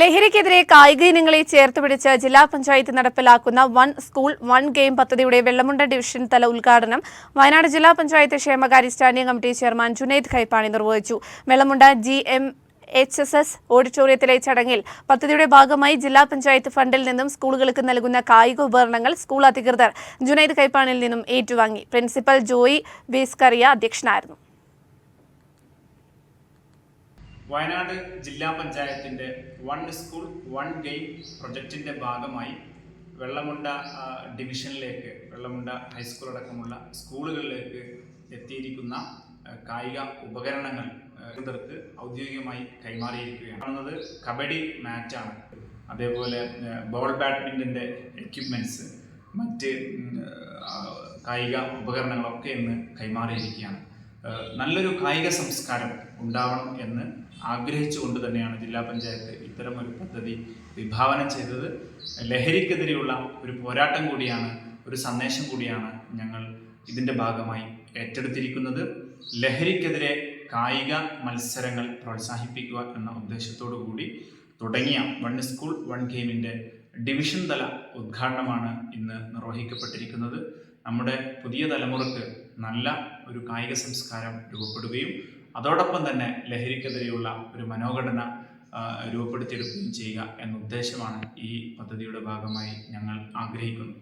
ലഹരിക്കെതിരെ കായിക ഇനങ്ങളെ ചേർത്ത് പിടിച്ച് ജില്ലാ പഞ്ചായത്ത് നടപ്പിലാക്കുന്ന വൺ സ്കൂൾ വൺ ഗെയിം പദ്ധതിയുടെ വെള്ളമുണ്ട ഡിവിഷൻ തല ഉദ്ഘാടനം വയനാട് ജില്ലാ പഞ്ചായത്ത് ക്ഷേമകാര്യ standing committee chairman Junaid Kaippani നിർവഹിച്ചു. Vellamunda G M H S S ഓഡിറ്റോറിയത്തിലെ ചടങ്ങിൽ പദ്ധതിയുടെ ഭാഗമായി ജില്ലാ പഞ്ചായത്ത് ഫണ്ടിൽ നിന്നും സ്കൂളുകൾക്ക് നൽകുന്ന കായിക ഉപകരണങ്ങൾ സ്കൂൾ അധികൃതർ ജുനൈദ് കൈപ്പാണിൽ നിന്നും ഏറ്റുവാങ്ങി. പ്രിൻസിപ്പൽ ജോയി ബേസ്കറിയ അധ്യക്ഷനായിരുന്നു. വയനാട് ജില്ലാ പഞ്ചായത്തിന്റെ വൺ സ്കൂൾ വൺ ഗെയിം പ്രൊജക്റ്റിന്റെ ഭാഗമായി വെള്ളമുണ്ട ഡിവിഷനിലേക്ക് വെള്ളമുണ്ട ഹൈസ്കൂൾ അടക്കമുള്ള സ്കൂളുകളിലേക്ക് എത്തിയിരിക്കുന്ന കായിക ഉപകരണങ്ങൾ ഇവർക്ക് ഔദ്യോഗികമായി കൈമാറിയിരിക്കുകയാണ്. കാണുന്നത് കബഡി മാറ്റാണ് അതേപോലെ ബോൾ ബാഡ്മിന്റന്റെ എക്യുപ്മെന്റ്സ് മറ്റ് കായിക ഉപകരണങ്ങളൊക്കെ ഇന്ന് കൈമാറിയിരിക്കുകയാണ്. നല്ലൊരു കായിക സംസ്കാരം ഉണ്ടാവണം എന്ന് ആഗ്രഹിച്ചുകൊണ്ട് തന്നെയാണ് ജില്ലാ പഞ്ചായത്ത് ഇത്തരം ഒരു പദ്ധതി വിഭാവനം ചെയ്തത്. ലഹരിക്കെതിരെയുള്ള ഒരു പോരാട്ടം കൂടിയാണ് ഒരു സന്ദേശം കൂടിയാണ് ഞങ്ങൾ ഇതിന്റെ ഭാഗമായി ഏറ്റെടുത്തിരിക്കുന്നത്. ലഹരിക്കെതിരെ കായിക മത്സരങ്ങൾ പ്രോത്സാഹിപ്പിക്കുക എന്ന ഉദ്ദേശത്തോടു കൂടി തുടങ്ങിയ വൺ സ്കൂൾ വൺ ഗെയിമിന്റെ ഡിവിഷൻ തല ഉദ്ഘാടനമാണ് ഇന്ന് നിർവഹിക്കപ്പെട്ടിരിക്കുന്നത്. നമ്മുടെ പുതിയ തലമുറയ്ക്ക് നല്ല ഒരു കായിക സംസ്കാരം രൂപപ്പെടുകയും അതോടൊപ്പം തന്നെ ലഹരിക്കെതിരെയുള്ള ഒരു മനോഘടന രൂപപ്പെടുത്തിയെടുക്കുകയും ചെയ്യുക എന്ന ഉദ്ദേശമാണ് ഈ പദ്ധതിയുടെ ഭാഗമായി ഞങ്ങൾ ആഗ്രഹിക്കുന്നത്.